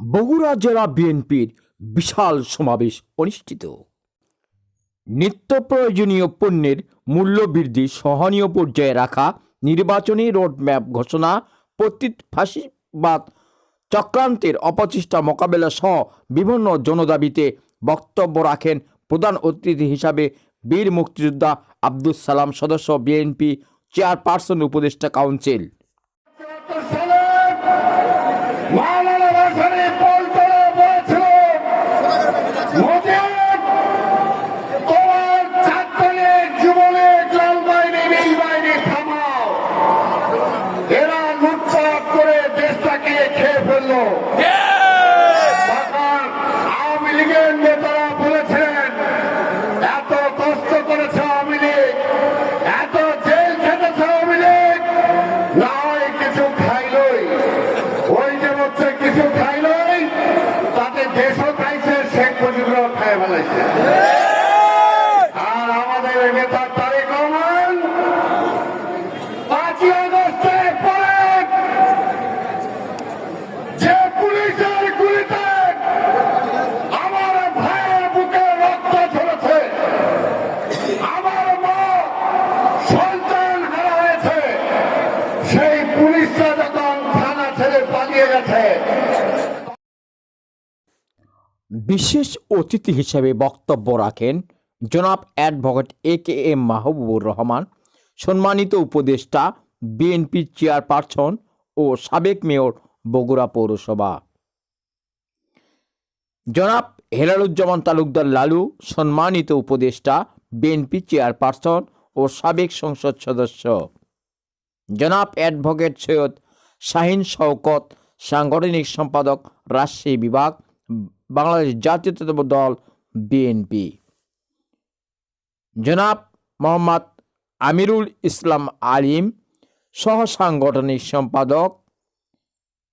বগুড়া জেলা বিএনপির বিশাল সমাবেশ অনুষ্ঠিত। নিত্য প্রয়োজনীয় পণ্যের মূল্যবৃদ্ধি সহনীয় পর্যায়ে রাখা নির্বাচনী রোডম্যাপ ঘোষণা, প্রতীত ফাঁসিবাদ চক্রান্তের অপচেষ্টা মোকাবেলা সহ বিভিন্ন জনদাবিতে বক্তব্য রাখেন প্রধান অতিথি হিসাবে বীর মুক্তিযোদ্ধা আব্দুল সালাম, সদস্য বিএনপি চেয়ারপারসন, উপদেষ্টা কাউন্সিল। বিশেষ অতিথি হিসেবে বক্তব্য রাখেন জনাব advocate A K M Mahbubur Rahman, সম্মানিত উপদেষ্টা, বিএনপি চেয়ারপারসন ও সাবেক মেয়র বগুড়া পৌরসভা। জনাব হেলালুজ্জামান তালুকদার লালু, সম্মানিত উপদেষ্টা, বিএনপি চেয়ারপারসন ও সাবেক সংসদ সদস্য। জনাব অ্যাডভোকেট সৈয়দ শাহিন শওকত সাংগঠনিক সম্পাদক রাজশাহী বিভাগ, বাংলাদেশ জাতীয়তাবাদী দল বিএনপি জনাব মোহাম্মদ আমিরুল ইসলাম আলিম সহ সাংগঠনিক সম্পাদক,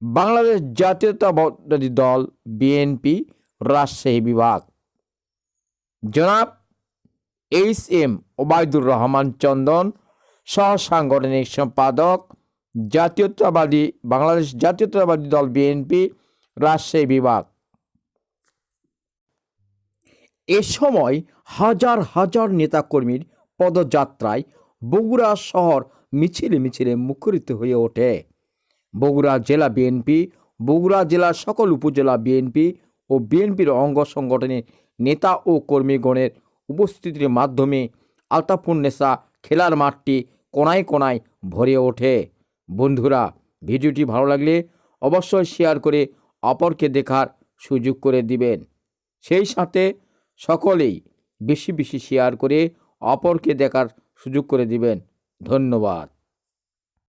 বাংলাদেশ জাতীয়তাবাদী দল বিএনপি রাজশাহী বিভাগ। জনাব এইচ এম ওবায়দুর রহমান চন্দন সহ সাংগঠনিক সম্পাদক জাতীয়তাবাদী, বাংলাদেশ জাতীয়তাবাদী দল বিএনপি, রাজশাহী বিভাগ। এ সময় হাজার হাজার নেতাকর্মীর পদযাত্রায় বগুড়া শহর মিছিলে মিছিলে মুখরিত হয়ে ওঠে। বগুড়া জেলা বিএনপি, বগুড়া জেলার সকল উপজেলা বিএনপি ও বিএনপির অঙ্গ সংগঠনের নেতা ও কর্মীগণের উপস্থিতির মাধ্যমে আলতাফুন্নেসা খেলার মাঠটি কোনায় কোনায় ভরে ওঠে। বন্ধুরা, ভিডিওটি ভালো লাগলে অবশ্যই শেয়ার করে অপরকে দেখার সুযোগ করে দিবেন। সেই সাথে সকলেই বেশি বেশি শেয়ার করে অপরকে দেখার সুযোগ করে দিবেন। ধন্যবাদ।